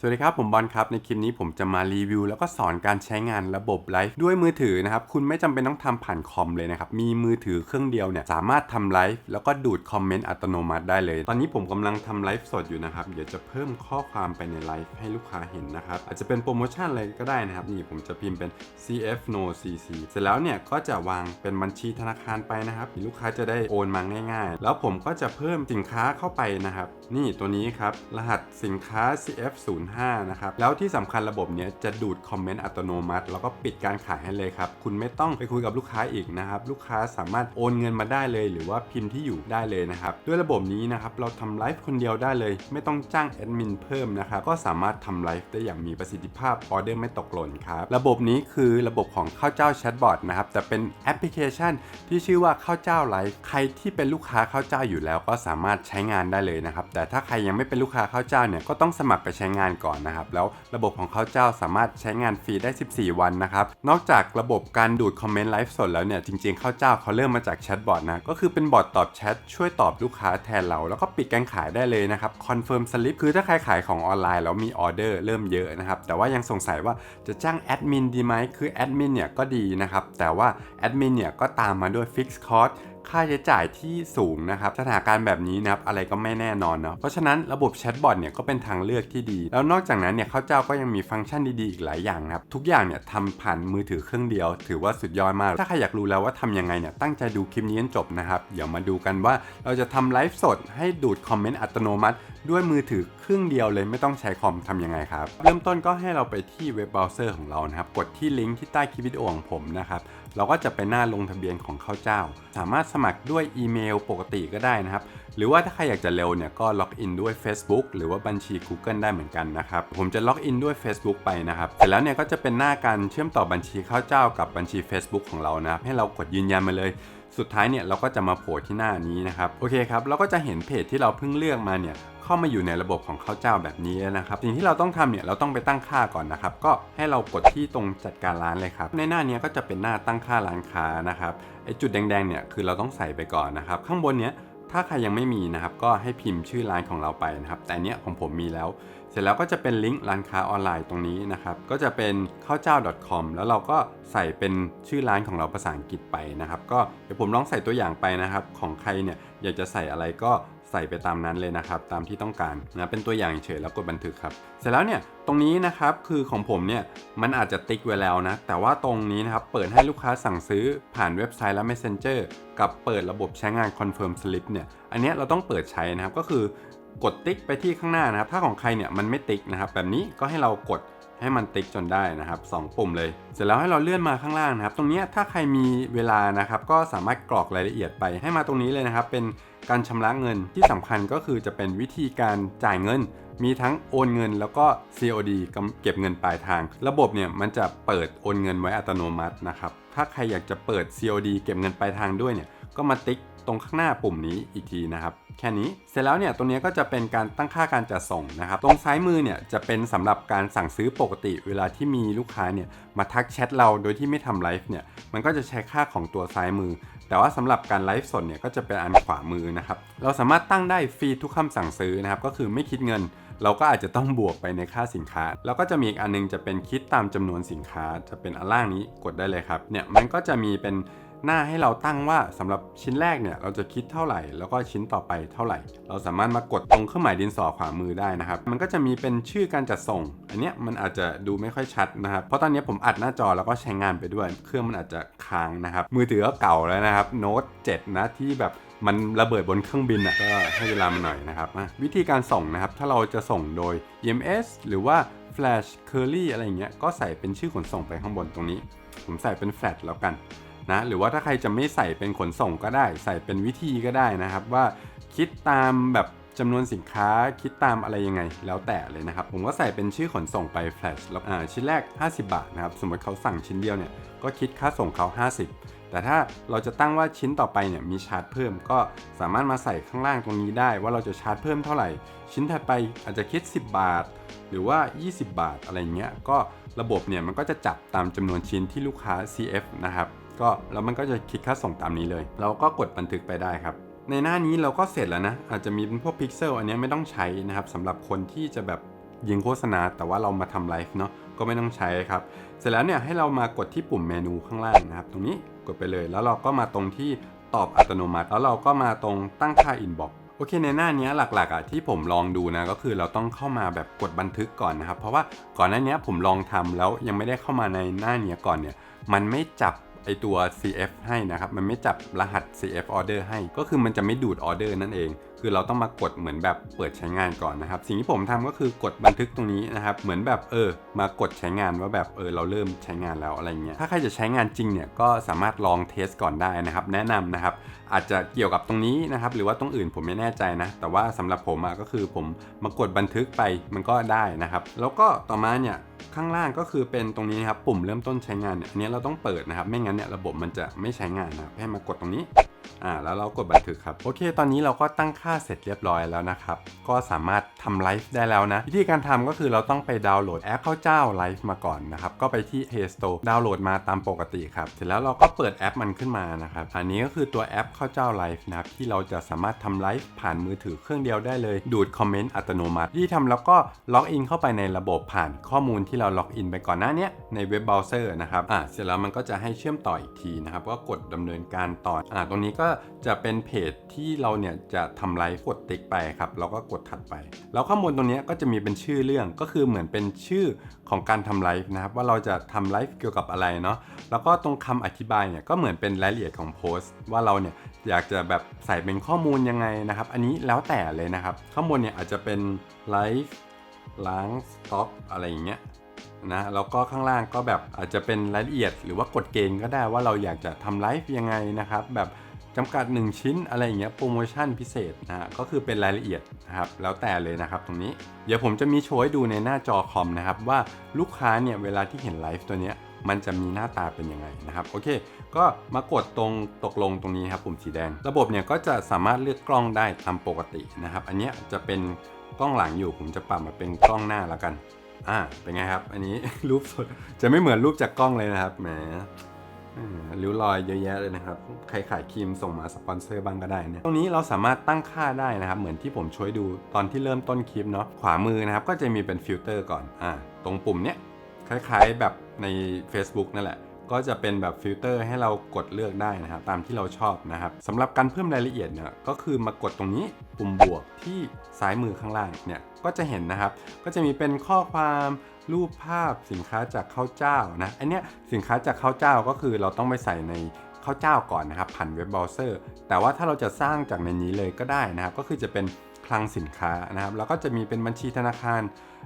สวัสดีครับ ผมบอลครับ ในคลิปนี้ผมจะมารีวิว แล้วก็สอนการใช้งานระบบไลฟ์ด้วยมือถือนะครับ คุณไม่จำเป็นต้องทำผ่านคอมเลยนะครับ มีมือถือเครื่องเดียวเนี่ย สามารถทำไลฟ์แล้วก็ดูดคอมเมนต์อัตโนมัติได้เลย ตอนนี้ผมกำลังทำไลฟ์สดอยู่นะครับ เดี๋ยวจะเพิ่มข้อความไปในไลฟ์ให้ลูกค้าเห็นนะครับ อาจจะเป็นโปรโมชั่นอะไรก็ได้นะครับ นี่ผมจะพิมพ์เป็น CF no CC เสร็จแล้วเนี่ยก็จะวางเป็นบัญชีธนาคารไปนะครับลูกค้าจะได้โอนมาง่าย ๆ แล้วผมก็จะเพิ่มสินค้าเข้าไปนะครับนี่ตัวนี้ครับรหัสสินค้า CF ศ5 นะครับ แล้วที่สำคัญระบบเนี้ยจะดูดคอมเมนต์อัตโนมัติ แล้วก็ปิดการขายให้เลยครับ คุณไม่ต้องไปคุยกับลูกค้าอีกนะครับ ลูกค้าสามารถโอนเงินมาได้เลย หรือว่าพิมพ์ที่อยู่ได้เลยนะครับ ด้วยระบบนี้นะครับเราทำไลฟ์คนเดียวได้เลย ไม่ต้องจ้างแอดมินเพิ่มนะครับ ก็สามารถทำไลฟ์ได้อย่างมีประสิทธิภาพออเดอร์ไม่ตกหล่นครับ ระบบนี้คือระบบของข้าวเจ้าแชทบอทนะครับ แต่เป็นแอปพลิเคชันที่ชื่อว่าข้าวเจ้าไลฟ์ ใครที่เป็นลูกค้าข้าวเจ้าอยู่แล้ว ก็สามารถใช้งานได้เลยนะครับ แต่ถ้าใครยังไม่เป็นลูกค้าข้าวเจ้าเนี่ย ก็ต้องสมัครไปใช้งานก่อนนะครับ แล้วระบบของข้าวเจ้าสามารถใช้งานฟรีได้ 14 วันนะครับ นอกจากระบบการดูดคอมเมนต์ไลฟ์สดแล้วเนี่ย จริงๆข้าวเจ้าเขาเริ่มมาจากแชทบอทนะ ก็คือเป็นบอทตอบแชทช่วยตอบลูกค้าแทนเรา แล้วก็ปิดการขายได้เลยนะครับ คอนเฟิร์มสลิปคือถ้าใครขายของออนไลน์แล้วมีออเดอร์เริ่มเยอะนะครับ แต่ว่ายังสงสัยว่าจะจ้างแอดมินดีไหม คือแอดมินเนี่ยก็ดีนะครับ แต่ว่าแอดมินเนี่ยก็ตามมาด้วยฟิกซ์คอร์ส ค่าใช้จ่ายที่สูงนะครับสถานการณ์แบบนี้นะครับอะไรก็ไม่แน่นอนเนาะเพราะฉะนั้นระบบแชทบอทเนี่ยก็เป็นทางเลือกที่ดี แล้วนอกจากนั้นเนี่ยข้าวเจ้าก็ยังมีฟังก์ชันดีๆอีกหลายอย่างนะครับทุกอย่างเนี่ยทำผ่านมือถือเครื่องเดียว ถือว่าสุดยอดมาก ถ้าใครอยากรู้แล้วว่าทำยังไงเนี่ยตั้งใจดูคลิปนี้จนจบนะครับเดี๋ยวมาดูกันว่าเราจะทำไลฟ์สดให้ดูดคอมเมนต์อัตโนมัติ ด้วยมือถือเครื่องเดียวเลยไม่ต้องใช้คอมทำยังไงครับ เริ่มต้นก็ให้เราไปที่เว็บเบราว์เซอร์ของเรานะครับ กดที่ลิงก์ที่ใต้คลิปวิดีโอของผมนะครับ เราก็จะไปหน้าลงทะเบียนของข้าวเจ้า สามารถสมัครด้วยอีเมลปกติก็ได้นะครับ หรือว่าถ้าใครอยากจะเร็วเนี่ยก็ล็อกอินด้วย Facebook หรือว่าบัญชี Google ได้เหมือนกันนะครับ ผมจะล็อกอินด้วย Facebook ไปนะครับ เสร็จแล้วเนี่ยก็จะเป็นหน้าการเชื่อมต่อบัญชีข้าวเจ้ากับบัญชี Facebook ของเรานะครับให้เรากดยืนยันมาเลย สุดท้ายเนี่ยเราก็จะมาโผล่ที่หน้านี้นะครับโอเคครับเราก็จะเห็นเพจที่เราเพิ่งเลือกมาเนี่ยเข้ามาอยู่ในระบบของข้าวเจ้าแบบนี้นะครับสิ่งที่เราต้องทำเนี่ยเราต้องไปตั้งค่าก่อนนะครับก็ให้เรากดที่ตรงจัดการร้านเลยครับในหน้านี้ก็จะเป็นหน้าตั้งค่าร้านค้านะครับไอจุดแดงๆเนี่ยคือเราต้องใส่ไปก่อนนะครับข้างบนเนี้ยถ้าใครยังไม่มีนะครับก็ให้พิมพ์ชื่อร้านของเราไปนะครับแต่อันเนี้ยของผมมีแล้ว ร็จแล้วก็จะเป็นลิงก์ร้านค้าออนไลน์ตรงนี้นะครับ ก็จะเป็นข้าวเจ้า .com แล้วเราก็ใส่เป็นชื่อร้านของเราภาษาอังกฤษไปนะครับ ก็เดี๋ยวผมลองใส่ตัวอย่างไปนะครับ ของใครเนี่ยอยากจะใส่อะไรก็ใส่ไปตามนั้นเลยนะครับ ตามที่ต้องการนะเป็นตัวอย่างเฉยแล้วกดบันทึกครับ เสร็จแล้วเนี่ยตรงนี้นะครับคือของผมเนี่ยมันอาจจะติ๊กไว้แล้วนะ แต่ว่าตรงนี้นะครับเปิดให้ลูกค้าสั่งซื้อผ่านเว็บไซต์และ Messenger กับเปิดระบบใช้งาน Confirm Slip เนี่ยอันนี้เราต้องเปิดใช้นะครับก็คือ กดติ๊กไปที่ข้างหน้านะครับ ถ้าของใครเนี่ยมันไม่ติ๊กนะครับ แบบนี้ก็ให้เรากดให้มันติ๊กจนได้นะครับสองปุ่มเลย เสร็จแล้วให้เราเลื่อนมาข้างล่างนะครับ ตรงนี้ถ้าใครมีเวลานะครับ ก็สามารถกรอกรายละเอียดไปให้มาตรงนี้เลยนะครับ เป็นการชำระเงินที่สำคัญก็คือจะเป็นวิธีการจ่ายเงิน มีทั้งโอนเงินแล้วก็ COD กเก็บเงินปลายทาง ระบบเนี่ยมันจะเปิดโอนเงินไว้อัตโนมัตินะครับ ถ้าใครอยากจะเปิด COD เก็บเงินปลายทางด้วยเนี่ยก็มาติ๊ก ตรงข้างหน้าปุ่มนี้อีกทีนะครับ แค่นี้เสร็จแล้วเนี่ยตรงนี้ก็จะเป็นการตั้งค่าการจัดส่งนะครับ ตรงซ้ายมือเนี่ยจะเป็นสำหรับการสั่งซื้อปกติ เวลาที่มีลูกค้าเนี่ยมาทักแชทเราโดยที่ไม่ทำไลฟ์เนี่ยมันก็จะใช้ค่าของตัวซ้ายมือ แต่ว่าสำหรับการไลฟ์สดเนี่ยก็จะเป็นอันขวามือนะครับเราสามารถตั้งได้ฟรีทุกคำสั่งซื้อนะครับก็คือไม่คิดเงินเราก็อาจจะต้องบวกไปในค่าสินค้า แล้วก็จะมีอีกอันนึงจะเป็นคิดตามจำนวนสินค้า จะเป็นอันล่างนี้กดได้เลยครับ เนี่ยมันก็จะมีเป็น หน้าให้เราตั้งว่าสำหรับชิ้นแรกเนี่ยเราจะคิดเท่าไหร่ แล้วก็ชิ้นต่อไปเท่าไหร่ เราสามารถมากดตรงเครื่องหมายดินสอขวามือได้นะครับ มันก็จะมีเป็นชื่อการจัดส่ง อันเนี้ยมันอาจจะดูไม่ค่อยชัดนะครับ เพราะตอนนี้ผมอัดหน้าจอแล้วก็ใช้งานไปด้วย เครื่องมันอาจจะค้างนะครับ มือถือก็เก่าแล้วนะครับโน้ต7นะที่แบบมันระเบิดบนเครื่องบินอะก็ให้เวลามันหน่อยนะครับวิธีการส่งนะครับ ถ้าเราจะส่งโดย EMS หรือว่า Flash Curly อะไรเงี้ยก็ใส่เป็นชื่อขนส่งไปข้างบนตรงนี้ ผมใส่เป็น Flash แล้วกัน นะหรือว่าถ้าใครจะไม่ใส่เป็นขนส่งก็ได้ ใส่เป็นวิธีก็ได้นะครับ ว่าคิดตามแบบจำนวนสินค้าคิดตามอะไรยังไง แล้วแต่เลยนะครับ ผมก็ใส่เป็นชื่อขนส่งไป Flash แล้วชิ้นแรก 50 บาทนะครับ สมมติเขาสั่งชิ้นเดียวเนี่ยก็คิดค่าส่งเขา 50 แต่ถ้าเราจะตั้งว่าชิ้นต่อไปเนี่ยมีชาร์จเพิ่ม ก็สามารถมาใส่ข้างล่างตรงนี้ได้ ว่าเราจะชาร์จเพิ่มเท่าไหร่ ชิ้นถัดไปอาจจะคิด 10 บาท หรือว่า 20 บาทอะไรเงี้ยก็ระบบเนี่ยมันก็จะจับตามจำนวนชิ้นที่ลูกค้า CF นะครับ ก็แล้วมันก็จะคิดค่าส่งตามนี้เลย เราก็กดบันทึกไปได้ครับ ในหน้านี้เราก็เสร็จแล้วนะ อาจจะมีเป็นพวกพิกเซลอันนี้ไม่ต้องใช้นะครับสำหรับคนที่จะแบบยิงโฆษณา แต่ว่าเรามาทำไลฟ์เนาะก็ไม่ต้องใช้ครับ เสร็จแล้วเนี่ยให้เรามากดที่ปุ่มเมนูข้างล่างนะครับ ตรงนี้กดไปเลย แล้วเราก็มาตรงที่ตอบอัตโนมัติ แล้วเราก็มาตรงตั้งค่า inbox โอเคในหน้านี้หลักๆอะที่ผมลองดูนะก็คือเราต้องเข้ามาแบบกดบันทึกก่อนนะครับ เพราะว่าก่อนหน้านี้ผมลองทำแล้วยังไม่ได้เข้ามาในหน้านี้ก่อนเนี่ย มันไม่จับ ไอตัว CF ให้นะครับ มันไม่จับรหัส CF order ให้ ก็คือมันจะไม่ดูดออเดอร์นั่นเอง คือเราต้องมากดเหมือนแบบเปิดใช้งานก่อนนะครับ สิ่งที่ผมทำก็คือกดบันทึกตรงนี้นะครับ เหมือนแบบเออ มากดใช้งานว่าแบบเออเราเริ่มใช้งานแล้วอะไรเงี้ย ถ้าใครจะใช้งานจริงเนี่ยก็สามารถลองเทสก่อนได้นะครับ แนะนำนะครับ อาจจะเกี่ยวกับตรงนี้นะครับ หรือว่าตรงอื่นผมไม่แน่ใจนะ แต่ว่าสำหรับผมอะก็คือผมมากดบันทึกไปมันก็ได้นะครับ แล้วก็ต่อมาเนี่ยข้างล่างก็คือเป็นตรงนี้นะครับปุ่มเริ่มต้นใช้งานเนี่ยอันนี้เราต้องเปิดนะครับ ไม่งั้นเนี่ยระบบมันจะไม่ใช้งานนะครับให้มากดตรงนี้ อ่าแล้วเรากดบันทึกครับ โอเค ตอนนี้เราก็ตั้งค่าเสร็จเรียบร้อยแล้วนะครับ ก็สามารถทำไลฟ์ได้แล้วนะ วิธีการทำก็คือเราต้องไปดาวน์โหลดแอปข้าวเจ้าไลฟ์มาก่อนนะครับ ก็ไปที่ Play Store ดาวน์โหลดมาตามปกติครับ เสร็จแล้วเราก็เปิดแอปมันขึ้นมานะครับ อันนี้ก็คือตัวแอปข้าวเจ้าไลฟ์นะครับที่เราจะสามารถทำไลฟ์ผ่านมือถือเครื่องเดียวได้เลย ดูดคอมเมนต์อัตโนมัติ ที่ทำแล้วก็ล็อกอินเข้าไปในระบบผ่านข้อมูลที่เราล็อกอินไปก่อนหน้านี้ในเว็บเบราว์เซอร์นะครับ อ่าเสร็จแล้วมันก็จะให้เชื่อมต่ออีกทีนะครับ ก็กดดำเนินการต่อ อ่าตรงนี้ก็จะเป็นเพจที่เราเนี่ยจะทำไลฟ์กดติ๊กไปครับแล้วก็กดถัดไป แล้วข้างบนตรงนี้ก็จะมีเป็นชื่อเรื่องก็คือเหมือนเป็นชื่อของการทำไลฟ์นะครับ ว่าเราจะทำไลฟ์เกี่ยวกับอะไรเนาะแล้วก็ตรงคำอธิบายเนี่ยก็เหมือนเป็นรายละเอียดของโพสต์ ว่าเราเนี่ยอยากจะแบบใส่เป็นข้อมูลยังไงนะครับ อันนี้แล้วแต่เลยนะครับ ข้างบนเนี่ยอาจจะเป็นไลฟ์ล้างสต็อกอะไรอย่างเงี้ยนะแล้วก็ข้างล่างก็แบบอาจจะเป็นรายละเอียดหรือว่ากฎเกณฑ์ก็ได้ว่าเราอยากจะทำไลฟ์ยังไงนะครับ แบบ จำกัด 1 ชิ้นอะไรอย่างเงี้ยโปรโมชั่นพิเศษนะฮะก็คือเป็นรายละเอียดนะครับแล้วแต่เลยนะครับตรงนี้ เดี๋ยวผมจะมีโชว์ให้ดูในหน้าจอคอมนะครับว่าลูกค้าเนี่ยเวลาที่เห็นไลฟ์ตัวเนี้ยมันจะมีหน้าตาเป็นยังไงนะครับโอเค ก็มากดตรงตกลงตรงนี้ครับปุ่มสีแดง ระบบเนี่ยก็จะสามารถเลือกกล้องได้ตามปกตินะครับ อันเนี้ยจะเป็นกล้องหลังอยู่ผมจะปรับมาเป็นกล้องหน้าแล้วกันอ่าเป็นไงครับ อันนี้รูปสดจะไม่เหมือนรูปจากกล้องเลยนะครับแหม ริ้วรอยเยอะแยะเลยนะครับ ใครขายครีมส่งมาสปอนเซอร์บ้างก็ได้เนี่ยตรงนี้เราสามารถตั้งค่าได้นะครับ เหมือนที่ผมช่วยดูตอนที่เริ่มต้นคลิปเนาะ ขวามือนะครับ ก็จะมีเป็นฟิลเตอร์ก่อน อ่า ตรงปุ่มเนี้ย คล้ายๆแบบใน Facebook นั่นแหละก็จะเป็นแบบฟิลเตอร์ให้เรากดเลือกได้นะครับตามที่เราชอบนะครับสำหรับการเพิ่มรายละเอียดเนี่ยก็คือมากดตรงนี้ปุ่มบวกที่ซ้ายมือข้างล่างเนี่ยก็จะเห็นนะครับ ก็จะมีเป็นข้อความ รูปภาพสินค้าจากข้าวเจ้านะ อันเนี้ยสินค้าจากข้าวเจ้าก็คือเราต้องไปใส่ในข้าวเจ้าก่อนนะครับผ่านเว็บเบราว์เซอร์ แต่ว่าถ้าเราจะสร้างจากในนี้เลยก็ได้นะครับ ก็คือจะเป็นคลังสินค้านะครับ แล้วก็จะมีเป็นบัญชีธนาคาร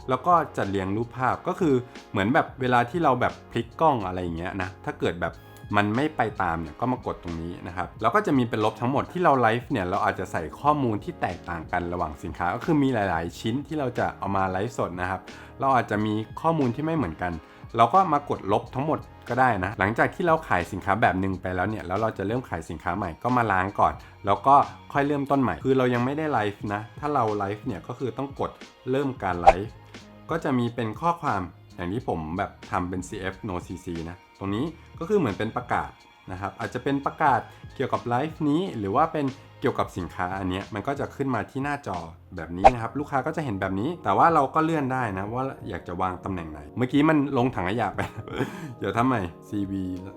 แล้วก็จัดเรียงรูปภาพก็คือเหมือนแบบเวลาที่เราแบบพลิกกล้องอะไรอย่างเงี้ยนะ ถ้าเกิดแบบ มันไม่ไปตามเนี่ยก็มากดตรงนี้นะครับแล้วก็จะมีเป็นลบทั้งหมดที่เราไลฟ์เนี่ยเราอาจจะใส่ข้อมูลที่แตกต่างกันระหว่างสินค้า ก็คือมีหลาย ๆ ชิ้นที่เราจะเอามาไลฟ์สดนะครับเราอาจจะมีข้อมูลที่ไม่เหมือนกัน เราก็มากดลบทั้งหมดก็ได้นะ หลังจากที่เราขายสินค้าแบบหนึ่งไปแล้วเนี่ยแล้วเราจะเริ่มขายสินค้าใหม่ก็มาล้างก่อน แล้วก็ค่อยเริ่มต้นใหม่ คือเรายังไม่ได้ไลฟ์นะถ้าเราไลฟ์เนี่ยก็คือต้องกดเริ่มการไลฟ์ก็จะมีเป็นข้อความ อย่างที่ผมแบบทำเป็น CF no CC นะ ตรงนี้ก็คือเหมือนเป็นประกาศนะครับอาจจะเป็นประกาศเกี่ยวกับไลฟ์นี้ หรือว่าเป็นเกี่ยวกับสินค้าอันนี้มันก็จะขึ้นมาที่หน้าจอแบบนี้นะครับ ลูกค้าก็จะเห็นแบบนี้ แต่ว่าเราก็เลื่อนได้นะ ว่าอยากจะวางตำแหน่งไหน เมื่อกี้มันลงถังขยะไป เดี๋ยวทำใหม่ CV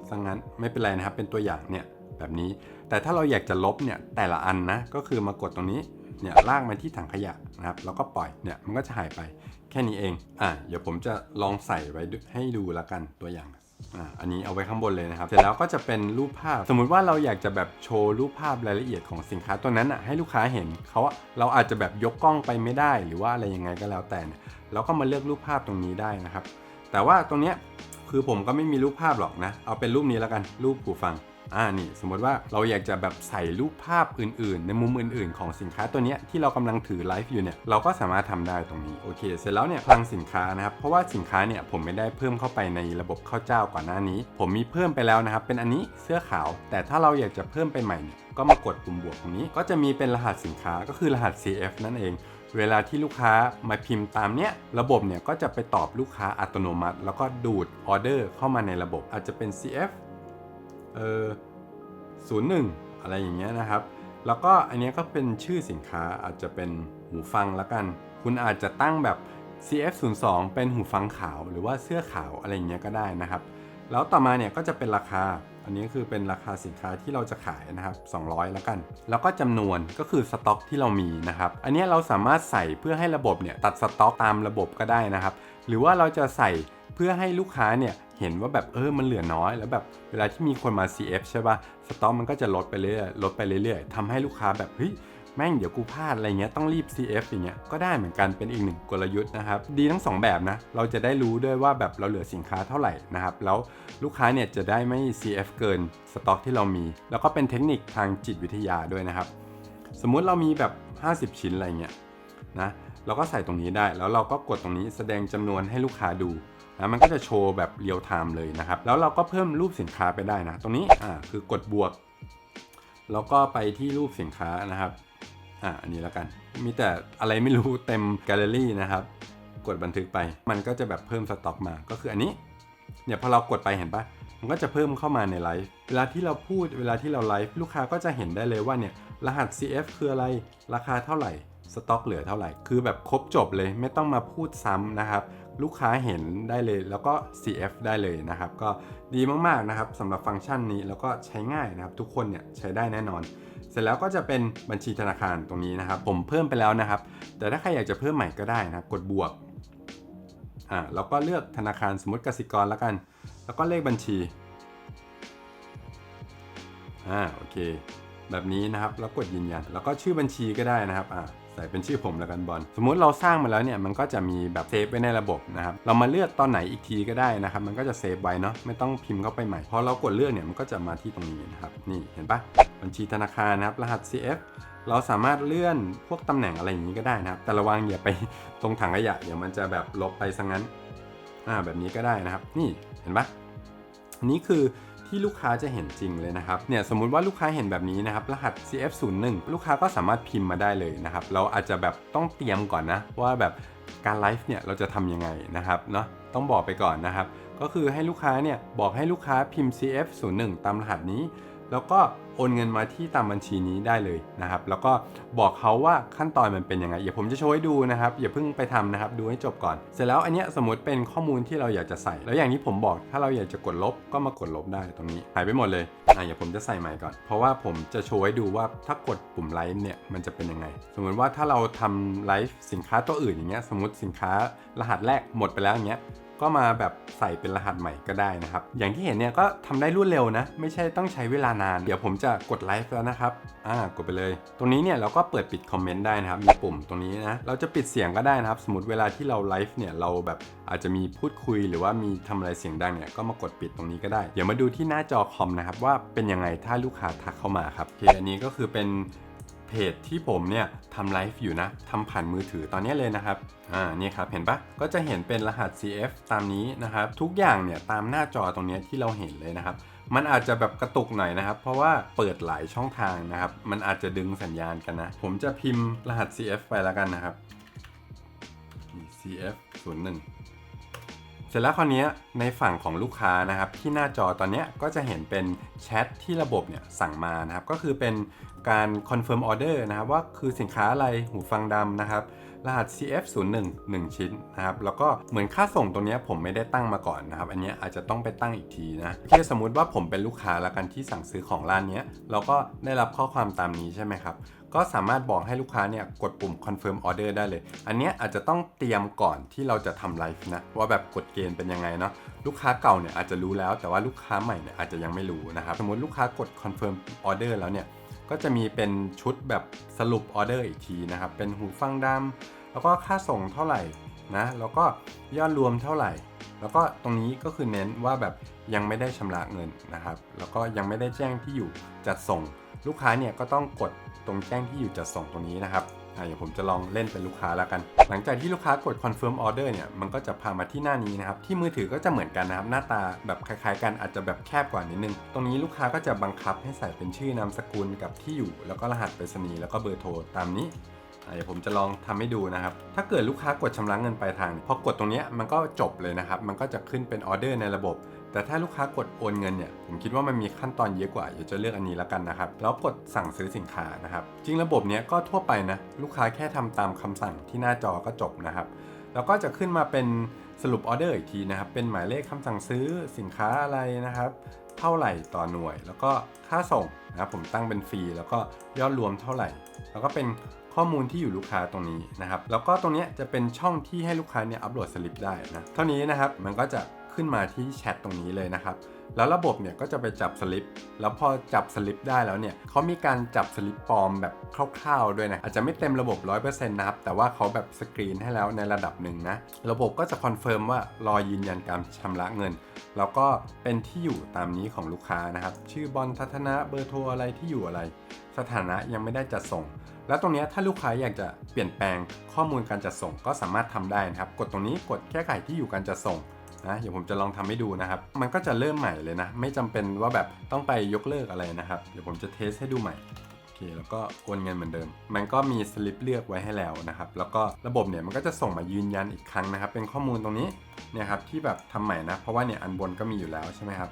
สังงั้นไม่เป็นไรนะครับ เป็นตัวอย่างเนี่ยแบบนี้ แต่ถ้าเราอยากจะลบเนี่ยแต่ละอันนะก็คือมากดตรงนี้เนี่ยลากมาที่ถังขยะนะครับแล้วก็ปล่อยเนี่ยมันก็จะหายไป แค่นี้เอง อะเดี๋ยวผมจะลองใส่ไว้ให้ดูแล้วกันตัวอย่างอะอันนี้เอาไว้ข้างบนเลยนะครับ เสร็จแล้วก็จะเป็นรูปภาพ สมมุติว่าเราอยากจะแบบโชว์รูปภาพรายละเอียดของสินค้าตัวนั้นอะให้ลูกค้าเห็นเขาเราอาจจะแบบยกกล้องไปไม่ได้ หรือว่าอะไรยังไงก็แล้วแต่เนี่ยเราก็มาเลือกรูปภาพตรงนี้ได้นะครับ แต่ว่าตรงเนี้ยคือผมก็ไม่มีรูปภาพหรอกนะ เอาเป็นรูปนี้แล้วกันรูปหูฟัง อ่านี่ สมมติว่าเราอยากจะแบบใส่รูปภาพอื่นๆ ในมุมอื่นๆ ของสินค้าตัวนี้ที่เรากำลังถือไลฟ์อยู่เนี่ยเราก็สามารถทำได้ตรงนี้โอเค เสร็จแล้วเนี่ยพลังสินค้านะครับเพราะว่าสินค้าเนี่ยผมไม่ได้เพิ่มเข้าไปในระบบข้าวเจ้าก่อนหน้านี้ ผมมีเพิ่มไปแล้วนะครับเป็นอันนี้เสื้อขาว แต่ถ้าเราอยากจะเพิ่มไปใหม่เนี่ยก็มากดปุ่มบวกตรงนี้ก็จะมีเป็นรหัสสินค้าก็คือรหัส CF นั่นเองเวลาที่ลูกค้ามาพิมพ์ตามเนี้ยระบบเนี่ยก็จะไปตอบลูกค้าอัตโนมัติ แล้วก็ดูดออเดอร์เข้ามาในระบบอาจจะเป็น CF เออ01อะไรอย่างเงี้ยนะครับ แล้วก็อันเนี้ยก็เป็นชื่อสินค้าอาจจะเป็นหูฟังละกัน คุณอาจจะตั้งแบบ CF02 เป็นหูฟังขาวหรือว่าเสื้อขาวอะไรอย่างเงี้ยก็ได้นะครับ แล้วต่อมาเนี่ยก็จะเป็นราคา อันนี้คือเป็นราคาสินค้าที่เราจะขายนะครับ 200แล้วกัน แล้วก็จำนวนก็คือสต็อกที่เรามีนะครับ อันนี้เราสามารถใส่เพื่อให้ระบบเนี่ยตัดสต็อกตามระบบก็ได้นะครับ หรือว่าเราจะใส่เพื่อให้ลูกค้าเนี่ย เห็นว่าแบบเออมันเหลือน้อย แล้วแบบเวลาที่มีคนมา CF ใช่ป่ะสต็อกมันก็จะลดไปเรื่อยๆลดไปเรื่อยๆทำให้ลูกค้าแบบเฮ้ยแม่งเดี๋ยวกูพลาดอะไรเงี้ยต้องรีบ CF อย่างเงี้ยก็ได้เหมือนกันเป็นอีกหนึ่งกลยุทธ์นะครับ ดีทั้งสองแบบนะ เราจะได้รู้ด้วยว่าแบบเราเหลือสินค้าเท่าไหร่นะครับ แล้วลูกค้าเนี่ยจะได้ไม่ CF เกินสต็อกที่เรามี แล้วก็เป็นเทคนิคทางจิตวิทยาด้วยนะครับ สมมุติเรามีแบบ 50 ชิ้นอะไรเงี้ยนะเราก็ใส่ตรงนี้ได้แล้วเราก็กดตรงนี้แสดงจำนวนให้ลูกค้าดู นะมันก็จะโชว์แบบเรียลไทม์เลยนะครับ แล้วเราก็เพิ่มรูปสินค้าไปได้นะ ตรงนี้อ่าคือกดบวก แล้วก็ไปที่รูปสินค้านะครับอะอันนี้แล้วกัน มีแต่อะไรไม่รู้เต็มแกลเลอรี่นะครับ กดบันทึกไป มันก็จะแบบเพิ่มสต็อกมา ก็คืออันนี้ เนี่ยพอเรากดไปเห็นปะมันก็จะเพิ่มเข้ามาในไลฟ์ เวลาที่เราพูด เวลาที่เราไลฟ์ลูกค้าก็จะเห็นได้เลยว่าเนี่ยรหัส CF คืออะไร ราคาเท่าไหร่ สต็อกเหลือเท่าไหร่ คือแบบครบจบเลย ไม่ต้องมาพูดซ้ำนะครับ ลูกค้าเห็นได้เลย แล้วก็ CF ได้เลยนะครับ ก็ดีมากๆนะครับสำหรับฟังก์ชันนี้แล้วก็ใช้ง่ายนะครับทุกคนเนี่ยใช้ได้แน่นอน เสร็จแล้วก็จะเป็นบัญชีธนาคารตรงนี้นะครับ ผมเพิ่มไปแล้วนะครับ แต่ถ้าใครอยากจะเพิ่มใหม่ก็ได้นะกดบวกอ่าแล้วก็เลือกธนาคารสมมติกสิกรแล้วกัน แล้วก็เลขบัญชีอ่าโอเค แบบนี้นะครับแล้วกดยืนยันแล้วก็ชื่อบัญชีก็ได้นะครับอ่า ใส่เป็นชื่อผมแล้วกันบอลสมมุติเราสร้างมาแล้วเนี่ยมันก็จะมีแบบเซฟไว้ในระบบนะครับเรามาเลือกตอนไหนอีกทีก็ได้นะครับมันก็จะเซฟไว้เนาะไม่ต้องพิมพ์เข้าไปใหม่พอเรากดเลือกเนี่ยมันก็จะมาที่ตรงนี้นะครับนี่เห็นปะบัญชีธนาคารนะครับรหัส CF เราสามารถเลื่อนพวกตำแหน่งอะไรอย่างนี้ก็ได้นะครับ แต่ระวังอย่าไปตรงถังขยะเดี๋ยวมันจะแบบลบไปซะงั้นอ่าแบบนี้ก็ได้นะครับ นี่เห็นปะนนี้คือ ที่ลูกค้าจะเห็นจริงเลยนะครับเนี่ยสมมุติว่าลูกค้าเห็นแบบนี้นะครับรหัส CF01 ลูกค้าก็สามารถพิมพ์มาได้เลยนะครับเราอาจจะแบบต้องเตรียมก่อนนะว่าแบบการไลฟ์เนี่ยเราจะทำยังไงนะครับเนาะต้องบอกไปก่อนนะครับ ก็คือให้ลูกค้าเนี่ยบอกให้ลูกค้าพิมพ์ CF01 ตามรหัสนี้ แล้วก็ โอนเงินมาที่ตามบัญชีนี้ได้เลยนะครับ แล้วก็บอกเขาว่าขั้นตอนมันเป็นยังไง เดี๋ยวผมจะโชว์ให้ดูนะครับ อย่าเพิ่งไปทำนะครับ ดูให้จบก่อน เสร็จแล้วอันเนี้ยสมมติเป็นข้อมูลที่เราอยากจะใส่ แล้วอย่างที่ผมบอก ถ้าเราอยากจะกดลบก็มากดลบได้ตรงนี้ หายไปหมดเลยอะเดี๋ยวผมจะใส่ใหม่ก่อน เพราะว่าผมจะโชว์ให้ดูว่าถ้ากดปุ่มไลฟ์เนี่ยมันจะเป็นยังไง สมมติว่าถ้าเราทำไลฟ์สินค้าตัวอื่นอย่างเงี้ย สมมติสินค้ารหัสแรกหมดไปแล้วอย่างเงี้ย ก็มาแบบใส่เป็นรหัสใหม่ก็ได้นะครับ อย่างที่เห็นเนี่ยก็ทำได้รวดเร็วนะ ไม่ใช่ต้องใช้เวลานาน เดี๋ยวผมจะกดไลฟ์แล้วนะครับ อ่ากดไปเลย ตรงนี้เนี่ยเราก็เปิดปิดคอมเมนต์ได้นะครับ มีปุ่มตรงนี้นะ เราจะปิดเสียงก็ได้นะครับ สมมติเวลาที่เราไลฟ์เนี่ยเราแบบอาจจะมีพูดคุยหรือว่ามีทำอะไรเสียงดังเนี่ยก็มากดปิดตรงนี้ก็ได้ เดี๋ยวมาดูที่หน้าจอคอมนะครับว่าเป็นยังไงถ้าลูกค้าทักเข้ามาครับโอเคอันนี้ก็คือเป็น เพจที่ผมเนี่ยทำไลฟ์อยู่นะทำผ่านมือถือตอนนี้เลยนะครับอ่านี่ครับเห็นปะก็จะเห็นเป็นรหัส CF ตามนี้นะครับ ทุกอย่างเนี่ยตามหน้าจอตรงนี้ที่เราเห็นเลยนะครับมันอาจจะแบบกระตุกหน่อยนะครับ เพราะว่าเปิดหลายช่องทางนะครับ มันอาจจะดึงสัญญาณกันนะ ผมจะพิมพ์รหัส CF ไปแล้วกันนะครับ CF 01 สร็จแล้วคราวนี้ในฝั่งของลูกค้านะครับที่หน้าจอตอนนี้ก็จะเห็นเป็นแชทที่ระบบเนี่ยสั่งมานะครับก็คือเป็นการคอนเฟิร์มออเดอร์นะครับว่าคือสินค้าอะไรหูฟังดำนะครับรหัส CF01 1 ชิ้นนะครับแล้วก็เหมือนค่าส่งตรงนี้ผมไม่ได้ตั้งมาก่อนนะครับ อันนี้อาจจะต้องไปตั้งอีกทีนะโอเคสมมุติว่าผมเป็นลูกค้าแล้วกันที่สั่งซื้อของร้านนี้เราก็ได้รับข้อความตามนี้ใช่ไหมครับ ก็สามารถบอกให้ลูกค้าเนี่ยกดปุ่ม confirm order ได้เลย อันเนี้ยอาจจะต้องเตรียมก่อนที่เราจะทำไลฟ์นะ ว่าแบบกฎเกณฑ์เป็นยังไงเนาะลูกค้าเก่าเนี่ยอาจจะรู้แล้วแต่ว่าลูกค้าใหม่เนี่ยอาจจะยังไม่รู้นะครับสมมติลูกค้ากด confirm order แล้วเนี่ยก็จะมีเป็นชุดแบบสรุปออเดอร์อีกทีนะครับเป็นหูฟังดำแล้วก็ค่าส่งเท่าไหร่นะแล้วก็ยอดรวมเท่าไหร่ แล้วก็ตรงนี้ก็คือเน้นว่าแบบยังไม่ได้ชำระเงินนะครับ แล้วก็ยังไม่ได้แจ้งที่อยู่จัดส่ง ลูกค้าเนี่ยก็ต้องกดตรงแจ้งที่อยู่จัดส่งตรงนี้นะครับอะเดี๋ยวผมจะลองเล่นเป็นลูกค้าแล้วกัน หลังจากที่ลูกค้ากด confirm order เนี่ย มันก็จะพามาที่หน้านี้นะครับ ที่มือถือก็จะเหมือนกันนะครับ หน้าตาแบบคล้ายๆกัน อาจจะแบบแคบกว่านิดนึง ตรงนี้ลูกค้าก็จะบังคับให้ใส่เป็นชื่อนามสกุลกับที่อยู่ แล้วก็รหัสไปรษณีย์ แล้วก็เบอร์โทรตามนี้อะเดี๋ยวผมจะลองทำให้ดูนะครับ ถ้าเกิดลูกค้ากดชำระเงินปลายทาง พอกดตรงนี้มันก็จบเลยนะครับ มันก็จะขึ้นเป็นออเดอร์ในระบบ แต่ถ้าลูกค้ากดโอนเงินเนี่ยผมคิดว่ามันมีขั้นตอนเยอะกว่าเดี๋ยวจะเลือกอันนี้แล้วกันนะครับ แล้วกดสั่งซื้อสินค้านะครับจริงระบบเนี้ยก็ทั่วไปนะลูกค้าแค่ทำตามคำสั่งที่หน้าจอก็จบนะครับ แล้วก็จะขึ้นมาเป็นสรุปออเดอร์อีกทีนะครับ เป็นหมายเลขคำสั่งซื้อสินค้าอะไรนะครับ เท่าไหร่ต่อหน่วย แล้วก็ค่าส่งนะครับผมตั้งเป็นฟรีแล้วก็ยอดรวมเท่าไหร่ แล้วก็เป็นข้อมูลที่อยู่ลูกค้าตรงนี้นะครับ แล้วก็ตรงเนี้ยจะเป็นช่องที่ให้ลูกค้าเนี่ยอัปโหลดสลิปได้นะ เท่านี้นะครับ มันก็จะ ขึ้นมาที่แชทตรงนี้เลยนะครับ แล้วระบบเนี่ยก็จะไปจับสลิป แล้วพอจับสลิปได้แล้วเนี่ยเขามีการจับสลิปปลอมแบบคร่าวๆด้วยนะ อาจจะไม่เต็มระบบ 100%นะครับ แต่ว่าเขาแบบสกรีนให้แล้วในระดับหนึ่งนะ ระบบก็จะคอนเฟิร์มว่ารอยืนยันการชำระเงิน แล้วก็เป็นที่อยู่ตามนี้ของลูกค้านะครับ ชื่อบอลทัศนะเบอร์โทรอะไรที่อยู่อะไร สถานะยังไม่ได้จัดส่งแล้วตรงนี้ถ้าลูกค้าอยากจะเปลี่ยนแปลงข้อมูลการจัดส่งก็สามารถทำได้นะครับ กดตรงนี้กดแก้ไขที่อยู่การจัดส่ง นะเดี๋ยวผมจะลองทำให้ดูนะครับ มันก็จะเริ่มใหม่เลยนะ ไม่จำเป็นว่าแบบต้องไปยกเลิกอะไรนะครับ เดี๋ยวผมจะเทสให้ดูใหม่โอเคแล้วก็โอนเงินเหมือนเดิม มันก็มีสลิปเลือกไว้ให้แล้วนะครับ แล้วก็ระบบเนี่ยมันก็จะส่งมายืนยันอีกครั้งนะครับ เป็นข้อมูลตรงนี้เนี่ยครับที่แบบทำใหม่นะ เพราะว่าเนี่ยอันบนก็มีอยู่แล้วใช่ไหมครับ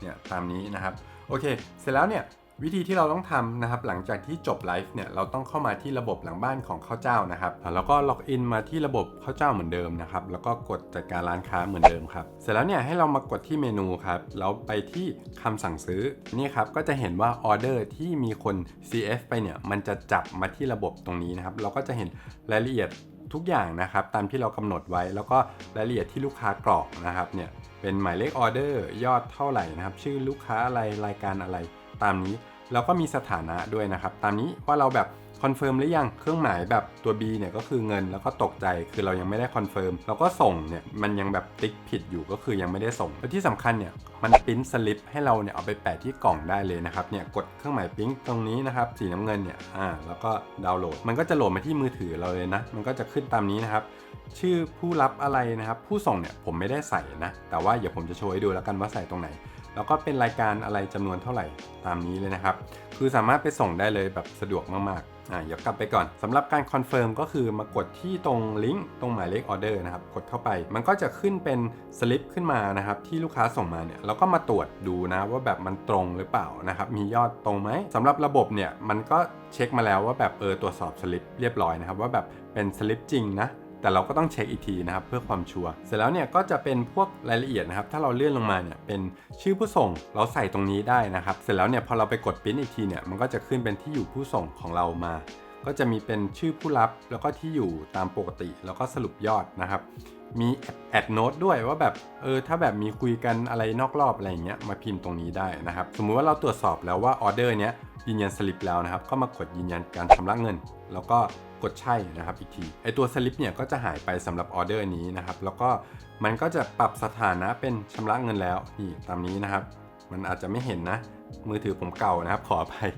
เนี่ยตามนี้นะครับ โอเค เสร็จแล้วเนี่ย วิธีที่เราต้องทำนะครับหลังจากที่จบไลฟ์เนี่ยเราต้องเข้ามาที่ระบบหลังบ้านของข้าวเจ้านะครับแล้วก็ล็อกอินมาที่ระบบข้าวเจ้าเหมือนเดิมนะครับแล้วก็กดจัดการร้านค้าเหมือนเดิมครับเสร็จแล้วเนี่ยให้เรามากดที่เมนูครับแล้วไปที่คำสั่งซื้อนี่ครับก็จะเห็นว่าออเดอร์ที่มีคน CF ไปเนี่ยมันจะจับมาที่ระบบตรงนี้นะครับเราก็จะเห็นรายละเอียดทุกอย่างนะครับตามที่เรากำหนดไว้แล้วก็รายละเอียดที่ลูกค้ากรอกนะครับเนี่ยเป็นหมายเลขออเดอร์ยอดเท่าไหร่นะครับชื่อลูกค้าอะไรรายการอะไร ตามนี้แล้วก็มีสถานะด้วยนะครับ ตามนี้ว่าเราแบบคอนเฟิร์มหรือยังเครื่องหมายแบบตัว B เนี่ยก็คือเงินแล้วก็ตกใจคือเรายังไม่ได้คอนเฟิร์มแล้วก็ส่งเนี่ยมันยังแบบติ๊กผิดอยู่ก็คือยังไม่ได้ส่งและที่สำคัญเนี่ยมันปริ้นสลิปให้เราเนี่ยเอาไปแปะที่กล่องได้เลยนะครับเนี่ยกดเครื่องหมายปริ้นตรงนี้นะครับสีน้ำเงินเนี่ยอ่าแล้วก็ดาวน์โหลด มันก็จะโหลดมาที่มือถือเราเลยนะ มันก็จะขึ้นตามนี้นะครับชื่อผู้รับอะไรนะครับ ผู้ส่งเนี่ยผมไม่ได้ใส่นะ แต่ว่าเดี๋ยวผมจะโชว์ให้ดูแล้วกันว่าใส่ตรงไหน แล้วก็เป็นรายการอะไรจำนวนเท่าไหร่ตามนี้เลยนะครับ คือสามารถไปส่งได้เลยแบบสะดวกมากๆอ่าเดี๋ยวกลับไปก่อนสำหรับการคอนเฟิร์มก็คือมากดที่ตรงลิงก์ตรงหมายเลขออเดอร์นะครับกดเข้าไป มันก็จะขึ้นเป็นสลิปขึ้นมานะครับที่ลูกค้าส่งมาเนี่ยเราก็มาตรวจดูนะว่าแบบมันตรงหรือเปล่านะครับมียอดตรงไหมสำหรับระบบเนี่ยมันก็เช็คมาแล้วว่าแบบเออตรวจสอบสลิปเรียบร้อยนะครับว่าแบบเป็นสลิปจริงนะ แต่เราก็ต้องเช็คอีกทีนะครับเพื่อความชัวร์ เสร็จแล้วเนี่ยก็จะเป็นพวกรายละเอียดนะครับ ถ้าเราเลื่อนลงมาเนี่ยเป็นชื่อผู้ส่งเราใส่ตรงนี้ได้นะครับ เสร็จแล้วเนี่ยพอเราไปกดปิ้นอีกทีเนี่ยมันก็จะขึ้นเป็นที่อยู่ผู้ส่งของเรามา ก็จะมีเป็นชื่อผู้รับแล้วก็ที่อยู่ตามปกติ แล้วก็สรุปยอดนะครับ มีแอดโน้ตด้วยว่าแบบเออถ้าแบบมีคุยกันอะไรนอกรอบอะไรอย่างเงี้ยมาพิมพ์ตรงนี้ได้นะครับ สมมุติว่าเราตรวจสอบแล้วว่าออเดอร์เนี้ยยืนยันสลิปแล้วนะครับ ก็มากดยืนยันการชำระเงิน แล้วก็กดใช่นะครับอีกทีไอตัวสลิปเนี่ยก็จะหายไปสำหรับออเดอร์นี้นะครับ แล้วก็มันก็จะปรับสถานะเป็นชำระเงินแล้วนี่ตามนี้นะครับ มันอาจจะไม่เห็นนะ มือถือผมเก่านะครับ ขออภัย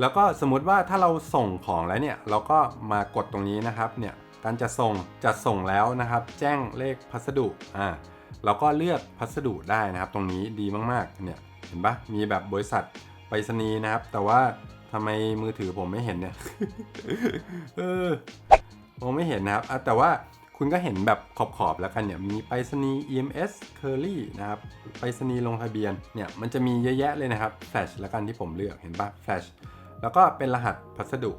แล้วก็สมมติว่าถ้าเราส่งของแล้วเนี่ยเราก็มากดตรงนี้นะครับเนี่ยการจะส่งจัดส่งแล้วนะครับ แจ้งเลขพัสดุอ่าเราก็เลือกพัสดุได้นะครับ ตรงนี้ดีมากๆเนี่ยเห็นปะมีแบบบริษัทไปรษณีย์นะครับ แต่ว่าทำไมมือถือผมไม่เห็นเนี่ยเออมองไม่เห็นนะครับอะแต่ว่าคุณก็เห็นแบบขอบๆแล้วกันเนี่ย มีไปรษณีย์ EMS Curly นะครับ ไปรษณีย์ลงทะเบียน เนี่ย มันจะมีเยอะแยะเลยนะครับ แฟลชแล้วกันที่ผมเลือก เห็นปะแฟลช แล้วก็เป็นรหัสพัสดุ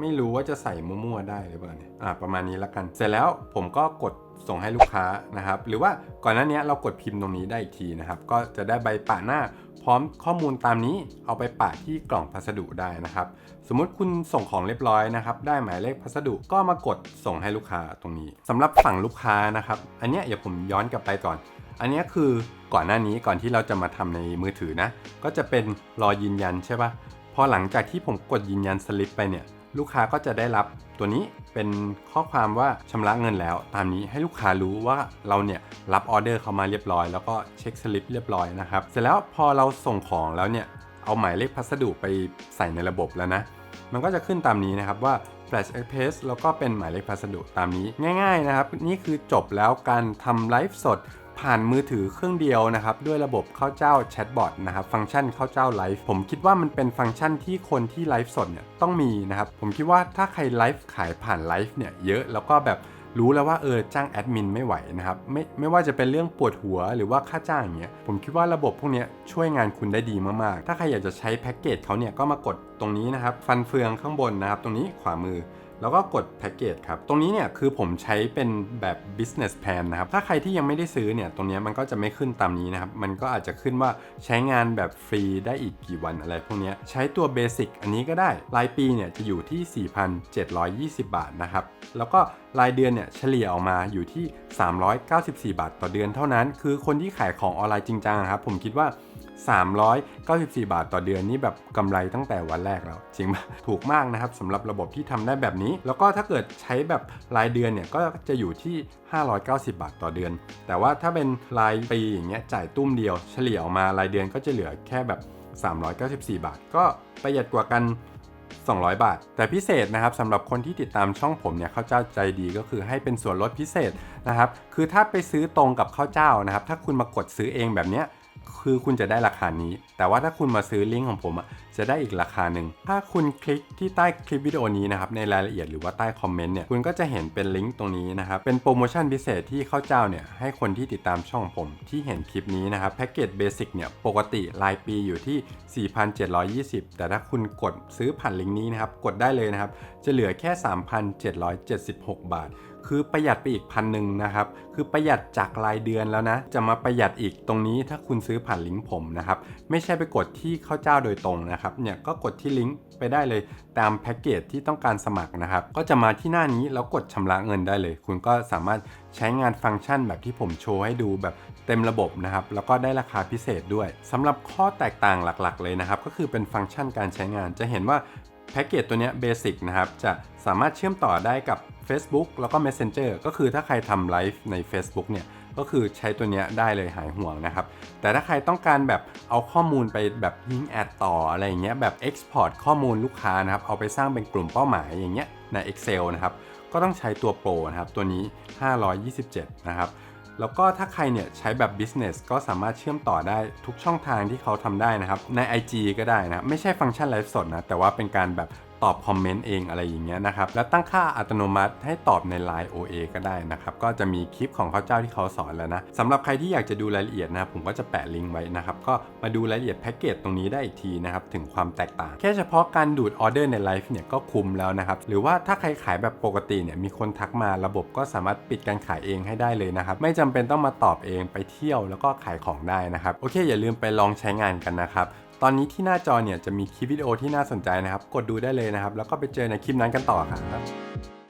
ไม่รู้ว่าจะใส่มั่วๆได้หรือเปล่าเนี่ยอ่าประมาณนี้แล้วกัน เสร็จแล้วผมก็กดส่งให้ลูกค้านะครับ หรือว่าก่อนหน้านี้เรากดพิมพ์ตรงนี้ได้อีกทีนะครับ ก็จะได้ใบปะหน้าพร้อมข้อมูลตามนี้เอาไปปะที่กล่องพัสดุได้นะครับ สมมุติคุณส่งของเรียบร้อยนะครับ ได้หมายเลขพัสดุก็มากดส่งให้ลูกค้าตรงนี้สำหรับฝั่งลูกค้านะครับ อันเนี้ยเดี๋ยวผมย้อนกลับไปก่อน อันเนี้ยคือก่อนหน้านี้ก่อนที่เราจะมาทำในมือถือนะ ก็จะเป็นรอยืนยันใช่ปะ พอหลังจากที่ผมกดยืนยันสลิปไปเนี่ยลูกค้าก็จะได้รับตัวนี้เป็นข้อความว่าชำระเงินแล้ว ตามนี้ให้ลูกค้ารู้ว่าเราเนี่ยรับออเดอร์เข้ามาเรียบร้อย แล้วก็เช็คสลิปเรียบร้อยนะครับเสร็จแล้วพอเราส่งของแล้วเนี่ยเอาหมายเลขพัสดุไปใส่ในระบบแล้วนะ มันก็จะขึ้นตามนี้นะครับว่า Flash Express แล้วก็เป็นหมายเลขพัสดุตามนี้ง่าย ๆนะครับ นี่คือจบแล้วการทำไลฟ์สด ผ่านมือถือเครื่องเดียวนะครับด้วยระบบเข้าเจ้าแชทบอทนะครับฟังก์ชันเข้าเจ้าไลฟ์ผมคิดว่ามันเป็นฟังก์ชันที่คนที่ไลฟ์สดเนี่ยต้องมีนะครับผมคิดว่าถ้าใครไลฟ์ขายผ่านไลฟ์เนี่ยเยอะแล้วก็แบบรู้แล้วว่าเออจ้างแอดมินไม่ไหวนะครับไม่ไม่ว่าจะเป็นเรื่องปวดหัวหรือว่าค่าจ้างอย่างเงี้ยผมคิดว่าระบบพวกนี้ช่วยงานคุณได้ดีมากๆ ถ้าใครอยากจะใช้แพ็กเกจเขาเนี่ยก็มากดตรงนี้นะครับ ฟันเฟืองข้างบนนะครับ ตรงนี้ขวามือ แล้วก็กดแพ็กเกจครับ ตรงนี้เนี่ยคือผมใช้เป็นแบบ business plan นะครับ ถ้าใครที่ยังไม่ได้ซื้อเนี่ย ตรงนี้มันก็จะไม่ขึ้นตามนี้นะครับ มันก็อาจจะขึ้นว่าใช้งานแบบฟรีได้อีกกี่วันอะไรพวกนี้ ใช้ตัวเบสิกอันนี้ก็ได้ รายปีเนี่ยจะอยู่ที่ 4,720 บาทนะครับ แล้วก็รายเดือนเนี่ยเฉลี่ยออกมาอยู่ที่ 394 บาทต่อเดือนเท่านั้น คือคนที่ขายของออนไลน์จริงจังครับ ผมคิดว่า 394 บาทต่อเดือนนี่แบบกำไรตั้งแต่วันแรกแล้วจริงปะถูกมากนะครับสำหรับระบบที่ทำได้แบบนี้ แล้วก็ถ้าเกิดใช้แบบรายเดือนเนี่ยก็จะอยู่ที่ 590 บาทต่อเดือน แต่ว่าถ้าเป็นรายปีอย่างเงี้ยจ่ายตุ้มเดียวเฉลี่ยออกมารายเดือนก็จะเหลือแค่แบบ 394 บาท ก็ประหยัดกว่ากัน200 บาท แต่พิเศษนะครับสำหรับคนที่ติดตามช่องผมเนี่ยข้าวเจ้าใจดีก็คือให้เป็นส่วนลดพิเศษนะครับ คือถ้าไปซื้อตรงกับข้าวเจ้านะครับ ถ้าคุณมากดซื้อเองแบบเนี้ย คือคุณจะได้ราคานี้ แต่ว่าถ้าคุณมาซื้อลิงก์ของผมอะจะได้อีกราคาหนึ่ง ถ้าคุณคลิกที่ใต้คลิปวิดีโอนี้นะครับในรายละเอียดหรือว่าใต้คอมเมนต์เนี่ยคุณก็จะเห็นเป็นลิงก์ตรงนี้นะครับเป็นโปรโมชั่นพิเศษที่เข้าเจ้าเนี่ยให้คนที่ติดตามช่องผมที่เห็นคลิปนี้นะครับแพ็กเกจเบสิกเนี่ยปกติรายปีอยู่ที่ 4,720 แต่ถ้าคุณกดซื้อผ่านลิงก์นี้นะครับกดได้เลยนะครับจะเหลือแค่ 3,776 บาท คือประหยัดไปอีกพันหนึ่งนะครับ คือประหยัดจากรายเดือนแล้วนะ จะมาประหยัดอีกตรงนี้ถ้าคุณซื้อผ่านลิงก์ผมนะครับ ไม่ใช่ไปกดที่ข้าวเจ้าโดยตรงนะครับ เนี่ยก็กดที่ลิงก์ไปได้เลยตามแพ็กเกจที่ต้องการสมัครนะครับ ก็จะมาที่หน้านี้แล้วกดชำระเงินได้เลย คุณก็สามารถใช้งานฟังก์ชันแบบที่ผมโชว์ให้ดูแบบเต็มระบบนะครับ แล้วก็ได้ราคาพิเศษด้วยสำหรับข้อแตกต่างหลักๆ เลยนะครับ ก็คือเป็นฟังก์ชันการใช้งาน จะเห็นว่าแพ็กเกจตัวนี้เบสิกนะครับจะ สามารถเชื่อมต่อได้กับ Facebook แล้วก็ Messenger ก็คือถ้าใครทำไลฟ์ใน Facebook เนี่ยก็คือใช้ตัวเนี้ยได้เลยหายห่วงนะครับ แต่ถ้าใครต้องการแบบเอาข้อมูลไปแบบยิงแอดต่ออะไรอย่างเงี้ยแบบ Export ข้อมูลลูกค้านะครับ เอาไปสร้างเป็นกลุ่มเป้าหมายอย่างเงี้ยใน Excel นะครับ ก็ต้องใช้ตัวโปรนะครับ ตัวนี้ 527 นะครับ แล้วก็ถ้าใครเนี่ยใช้แบบ business ก็สามารถเชื่อมต่อได้ทุกช่องทางที่เขาทำได้นะครับ ใน IG ก็ได้นะไม่ใช่ฟังก์ชันไลฟ์สดนะแต่ว่าเป็นการแบบ ตอบคอมเมนต์เองอะไรอย่างเงี้ยนะครับแล้วตั้งค่าอัตโนมัติให้ตอบใน Line OA ก็ได้นะครับก็จะมีคลิปของเขาเจ้าที่เขาสอนแล้วนะสำหรับใครที่อยากจะดูรายละเอียดนะครับผมก็จะแปะลิงก์ไว้นะครับก็มาดูรายละเอียดแพ็กเกจตรงนี้ได้อีกทีนะครับถึงความแตกต่าง แค่เฉพาะการดูดออเดอร์ในไลฟ์เนี่ยก็คุ้มแล้วนะครับหรือว่าถ้าใครขายแบบปกติเนี่ยมีคนทักมาระบบก็สามารถปิดการขายเองให้ได้เลยนะครับไม่จำเป็นต้องมาตอบเองไปเที่ยวแล้วก็ขายของได้นะครับโอเค อย่าลืมไปลองใช้งานกันนะครับ ตอนนี้ที่หน้าจอเนี่ยจะมีคลิปวิดีโอที่น่าสนใจนะครับ กดดูได้เลยนะครับ แล้วก็ไปเจอในคลิปนั้นกันต่อครับ